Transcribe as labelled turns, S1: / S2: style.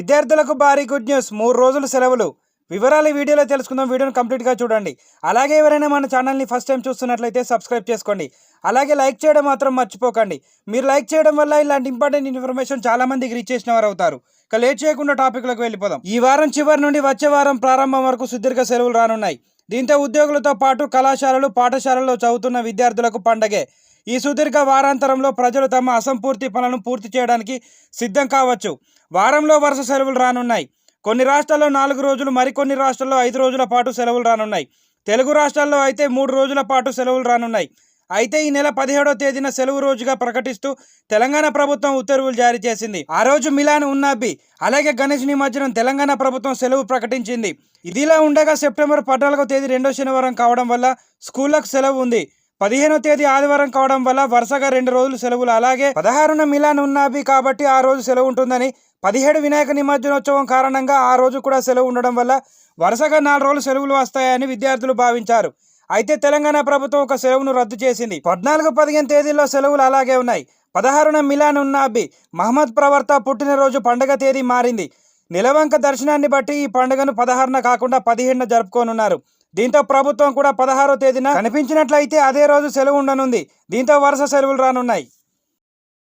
S1: విద్యార్థులకు భారీ good news. మూడు రోజులు సెలవులు. వివరాలు వీడియోలో తెలుసుకుందాం. వీడియోని కంప్లీట్గా చూడండి. అలాగే ఎవరైనా మన ఛానల్ని ఫస్ట్ టైం చూస్తున్నట్లయితే సబ్స్క్రైబ్ చేసుకోండి. అలాగే లైక్ చేయడం మాత్రం మర్చిపోకండి. మీరు లైక్ చేయడం వల్ల ఇలాంటి ఇంపార్టెంట్ ఇన్ఫర్మేషన్ చాలా మందికి రీచ్ చేసిన వారు అవుతారు. ఇక లేట్ చేయకుండా టాపిక్లకు వెళ్ళిపోదాం. ఈ వారం చివరి నుండి వచ్చే వారం ప్రారంభం వరకు సుదీర్ఘ సెలవులు రానున్నాయి. దీంతో ఉద్యోగులతో పాటు కళాశాలలు పాఠశాలల్లో చదువుతున్న విద్యార్థులకు పండగే. ఈ సుదీర్ఘ వారాంతరంలో ప్రజలు తమ అసంపూర్తి పనులను పూర్తి చేయడానికి సిద్ధం కావచ్చు. వారంలో వరుస సెలవులు రానున్నాయి. కొన్ని రాష్ట్రాల్లో నాలుగు రోజులు మరికొన్ని రాష్ట్రాల్లో ఐదు రోజుల పాటు సెలవులు రానున్నాయి. తెలుగు రాష్ట్రాల్లో అయితే మూడు రోజుల పాటు సెలవులు రానున్నాయి. అయితే ఈ నెల పదిహేడో తేదీన సెలవు రోజుగా ప్రకటిస్తూ తెలంగాణ ప్రభుత్వం ఉత్తర్వులు జారీ చేసింది. ఆ రోజు మిలాన్ ఉన్నాబి అలాగే గణేష్ నిమజ్జనం తెలంగాణ ప్రభుత్వం సెలవు ప్రకటించింది. ఇదిలా ఉండగా సెప్టెంబర్ పద్నాలుగో తేదీ రెండో శనివారం కావడం వల్ల స్కూళ్ళకు సెలవు ఉంది. పదిహేనో తేదీ ఆదివారం కావడం వల్ల వరుసగా రెండు రోజులు సెలవులు అలాగే పదహారున మిలాన్ ఉన్నాబి కాబట్టి ఆ రోజు సెలవు ఉంటుందని పదిహేడు వినాయక నిమజ్జనోత్సవం కారణంగా ఆ రోజు కూడా సెలవు ఉండడం వల్ల వరుసగా నాలుగు రోజులు సెలవులు వస్తాయని విద్యార్థులు భావించారు. అయితే తెలంగాణ ప్రభుత్వం ఒక సెలవును రద్దు చేసింది. పద్నాలుగు పదిహేను తేదీల్లో సెలవులు అలాగే ఉన్నాయి. పదహారున మిలాన్ ఉన్నాబి మహమ్మద్ ప్రవర్త పుట్టినరోజు పండగ తేదీ మారింది. నిలవంక దర్శనాన్ని బట్టి ఈ పండుగను పదహారున కాకుండా పదిహేడున జరుపుకోనున్నారు. దీంతో ప్రభుత్వం కూడా పదహారో తేదీన కనిపించినట్లయితే అదే రోజు సెలవు ఉండనుంది. దీంతో వరుస సెలవులు రానున్నాయి.